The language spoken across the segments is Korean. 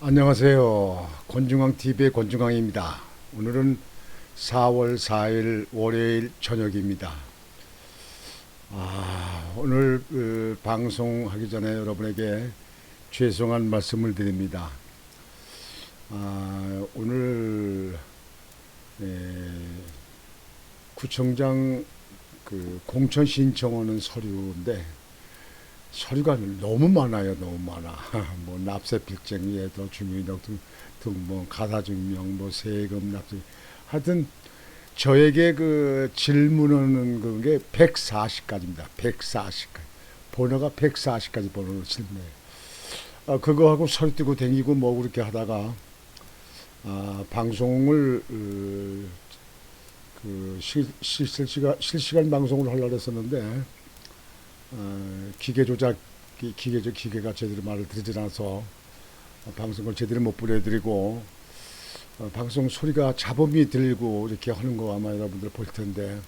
안녕하세요. 권중왕 TV의 권중왕입니다. 오늘은 4월 4일 월요일 저녁입니다. 아, 오늘 그 방송하기 전에 여러분에게 죄송한 말씀을 드립니다. 아, 오늘 에, 구청장 그 공천 신청하는 서류인데 서류가 너무 많아요, 너무 많아. 뭐 납세 필증에 더 주민등록 등, 등뭐 가사 증명, 뭐 세금 납세. 하여튼 저에게 그 질문하는 그게 140가지입니다. 140가지. 번호가 140가지 번호로 질문해요. 아, 그거하고 서류 띄고 댕기고 뭐 그렇게 하다가 아, 방송을 어, 그 실, 실시간 실시간 방송을 하려고 했었는데 어, 기계 조작 기- 기계 조 기계가 제대로 말을 들지 않아서 어, 방송을 제대로 못 보내드리고 어, 방송 소리가 잡음이 들고 이렇게 하는 거 아마 여러분들 볼 텐데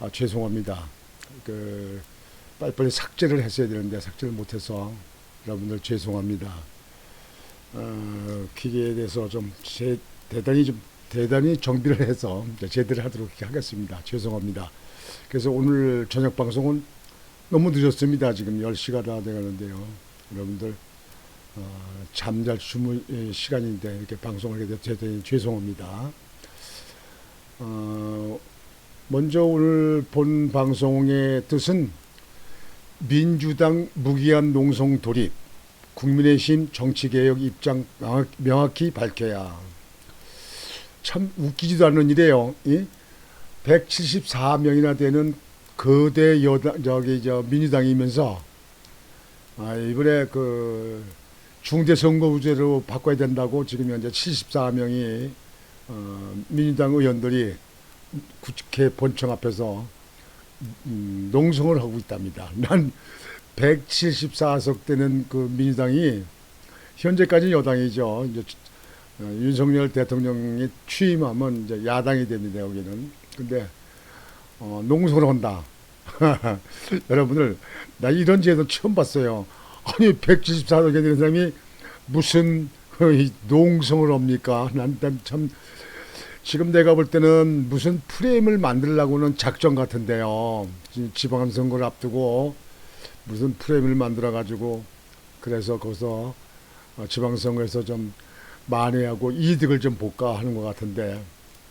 아, 죄송합니다. 그 빨리빨리 삭제를 했어야 되는데 삭제를 못해서 여러분들 죄송합니다. 어, 기계에 대해서 좀 제, 대단히 좀 대단히 정비를 해서 제대로 하도록 하겠습니다. 죄송합니다. 그래서 오늘 저녁 방송은 너무 늦었습니다. 지금 10시가 다 돼가는데요. 여러분들 어, 잠잘 주무 예, 시간인데 이렇게 방송을 하게 대단히 죄송합니다. 어, 먼저 오늘 본 방송의 뜻은 민주당 무기한 농성 돌입, 국민의힘 정치개혁 입장 명확- 명확히 밝혀야. 참 웃기지도 않는 일이에요. 이 174명이나 되는 거대 여당 저기 저 민주당이면서 아, 이번에 그 중대 선거구제로 바꿔야 된다고 지금 현재 74명이 어, 민주당 의원들이 국회 본청 앞에서 음, 농성을 하고 있답니다. 난 174석 되는 그 민주당이 현재까지 여당이죠. 이제 어, 윤석열 대통령이 취임하면 이제 야당이 됩니다. 여기는. 근데 어, 농성을 한다. 여러분들 나 이런 제도 처음 봤어요. 아니 174석에 되는 사람이 무슨 이 농성을 합니까? 난참 지금 내가 볼 때는 무슨 프레임을 만들려고는 작전 같은데요. 지- 지방선거를 앞두고 무슨 프레임을 만들어 가지고 그래서 거기서 어, 지방선거에서 좀 만회하고 이득을 좀 볼까 하는 것 같은데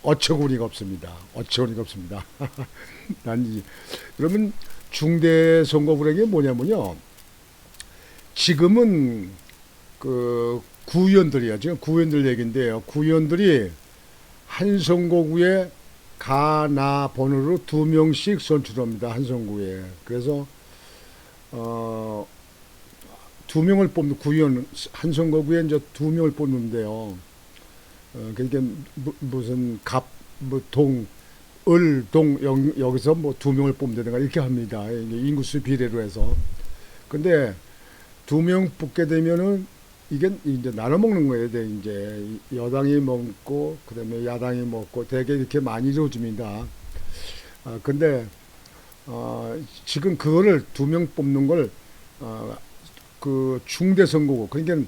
어처구니가 없습니다. 어처구니가 없습니다. 난 이, 그러면 중대 선거구역이 뭐냐면요. 지금은 그 구의원들이야. 지금 구의원들 얘기인데요. 구의원들이 한 선거구에 가나 번호로 두 명씩 선출합니다. 한 선거구에. 그래서 어, 두 명을 뽑는 구의원 한 선거구에 이제 두 명을 뽑는데요. 어, 그러니까 무- 무슨 갑, 뭐 동, 을, 동 여, 여기서 뭐 두 명을 뽑는다든가 이렇게 합니다. 인구수 비례로 해서. 근데 두 명 뽑게 되면은 이게 이제 나눠 먹는 거예요. 돼, 이제 여당이 먹고 그다음에 야당이 먹고 되게 이렇게 많이 이루어집니다. 아 근데 어, 지금 그거를 두 명 뽑는 걸 어, 그 중대 선거고 그러니까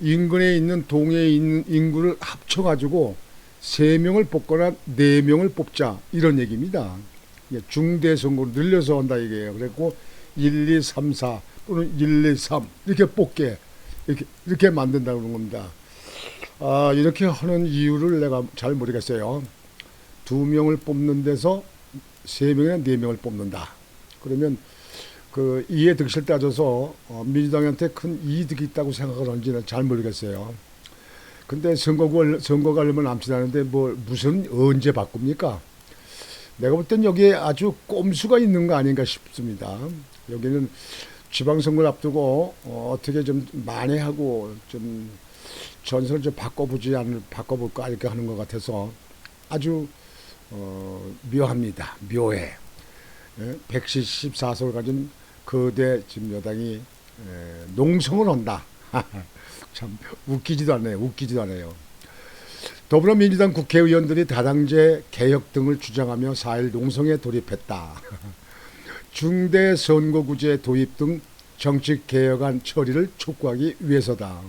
인근에 있는 동에 있는 인구를 합쳐 가지고 세 명을 뽑거나 네 명을 뽑자 이런 얘기입니다. 이게 중대 선거를 늘려서 한다 이게요. 그랬고 1, 2, 3, 4 또는 1, 2, 3 이렇게 뽑게 이렇게 이렇게 만든다는 겁니다. 아 이렇게 하는 이유를 내가 잘 모르겠어요. 두 명을 뽑는 데서 세 명이나 네 명을 뽑는다. 그러면 그 이해 득실 따져서 어, 민주당한테 큰 이득이 있다고 생각을 하는지는 잘 모르겠어요. 근데 선거가 얼마 남지 않은데 뭐 무슨 언제 바꿉니까? 내가 볼 땐 여기에 아주 꼼수가 있는 거 아닌가 싶습니다. 여기는 지방선거를 앞두고 어, 어떻게 좀 만회하고 좀 전선을 좀 바꿔보지 않을 바꿔볼까 이렇게 하는 것 같아서 아주 어, 묘합니다. 묘해. 예? 114석을 가진 거대 지금 여당이 에, 농성을 한다. 참 웃기지도 않네요. 웃기지도 않아요. 더불어민주당 국회의원들이 다당제 개혁 등을 주장하며 4일 농성에 돌입했다. 중대 선거구제 도입 등 정치 개혁안 처리를 촉구하기 위해서다.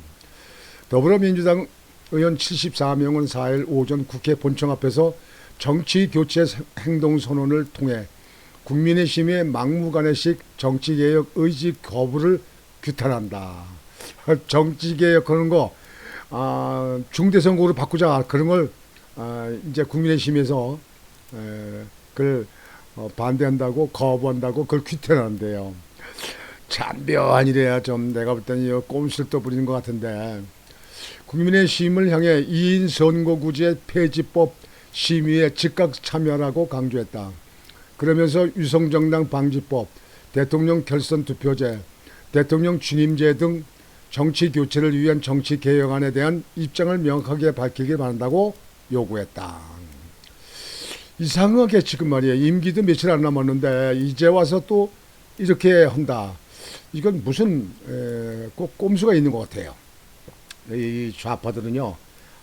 더불어민주당 의원 74명은 4일 오전 국회 본청 앞에서 정치 교체 행동 선언을 통해 국민의힘의 막무가내식 정치개혁 의지 거부를 규탄한다. 정치개혁 하는 거 아, 중대선거로 바꾸자 그런 걸 아, 이제 국민의힘에서 에, 그걸 어, 반대한다고 거부한다고 그걸 규탄한대요. 참 묘한 일이야 좀 내가 볼 때는 또 부리는 것 같은데 국민의힘을 향해 2인 선거구제 폐지법 심의에 즉각 참여하라고 강조했다. 그러면서 유성정당 방지법, 대통령 결선 투표제, 대통령 취임제 등 정치 교체를 위한 정치 개혁안에 대한 입장을 명확하게 밝히길 바란다고 요구했다. 이상하게 지금 말이에요. 임기도 며칠 안 남았는데 이제 와서 또 이렇게 한다. 이건 무슨 에, 꼭 꼼수가 있는 것 같아요. 이 좌파들은요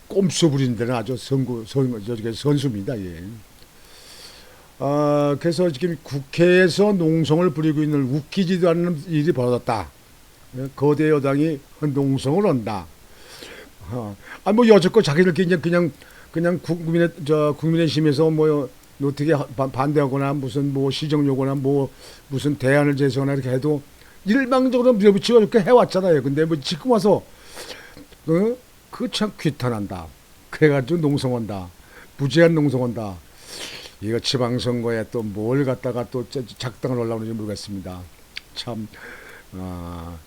꼼수 부리는 데는 아주 선구 선 저기 선수입니다. 예. 아 그래서 지금 국회에서 농성을 부리고 있는 웃기지도 않는 일이 벌어졌다. 예, 거대 여당이 농성을 한다. 어, 아뭐 여태껏 자기들끼리 이제 그냥 그냥 국민의 저 국민의힘에서 뭐 어떻게 반대하거나 무슨 뭐 시정 요구나 뭐 무슨 대안을 제시하거나 이렇게 해도 일방적으로 밀어붙이고 이렇게 해왔잖아요. 근데 뭐 지금 와서 어? 그참 귀탄한다. 그래가지고 농성한다. 무제한 농성한다. 이거 지방선거에 또 뭘 갖다가 또 짜- 작당을 올라오는지 모르겠습니다. 참, 아,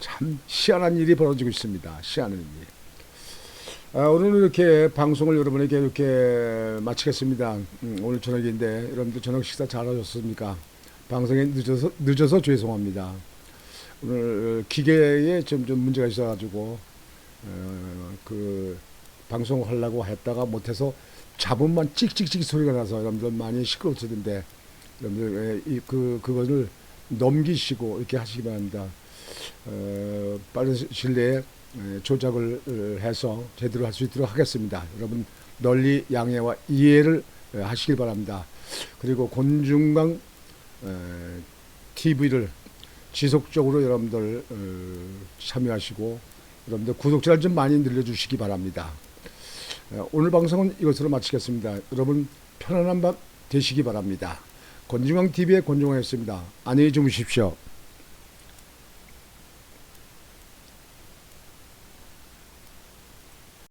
참 희한한 일이 벌어지고 있습니다. 희한한 일. 아, 오늘 이렇게 방송을 여러분에게 이렇게 마치겠습니다. 음, 오늘 저녁인데 여러분들 저녁 식사 잘 하셨습니까? 방송에 늦어서 늦어서 죄송합니다. 오늘 기계에 좀, 좀 문제가 있어가지고 어, 그 방송하려고 했다가 못해서 잡음만 찍찍찍 소리가 나서 여러분들 많이 시끄러우시던데 여러분들 예, 이, 그 그것을 넘기시고 이렇게 하시기 바랍니다. 어, 빠른 시일 내에 에, 조작을 어, 해서 제대로 할 수 있도록 하겠습니다. 여러분 널리 양해와 이해를 에, 하시길 바랍니다. 그리고 곤중강 TV를 지속적으로 여러분들 어, 참여하시고 여러분들 구독자를 좀 많이 늘려주시기 바랍니다. 어, 오늘 방송은 이것으로 마치겠습니다. 여러분 편안한 밤 되시기 바랍니다. 권중왕 TV의 권중왕이었습니다. 안녕히 주무십시오.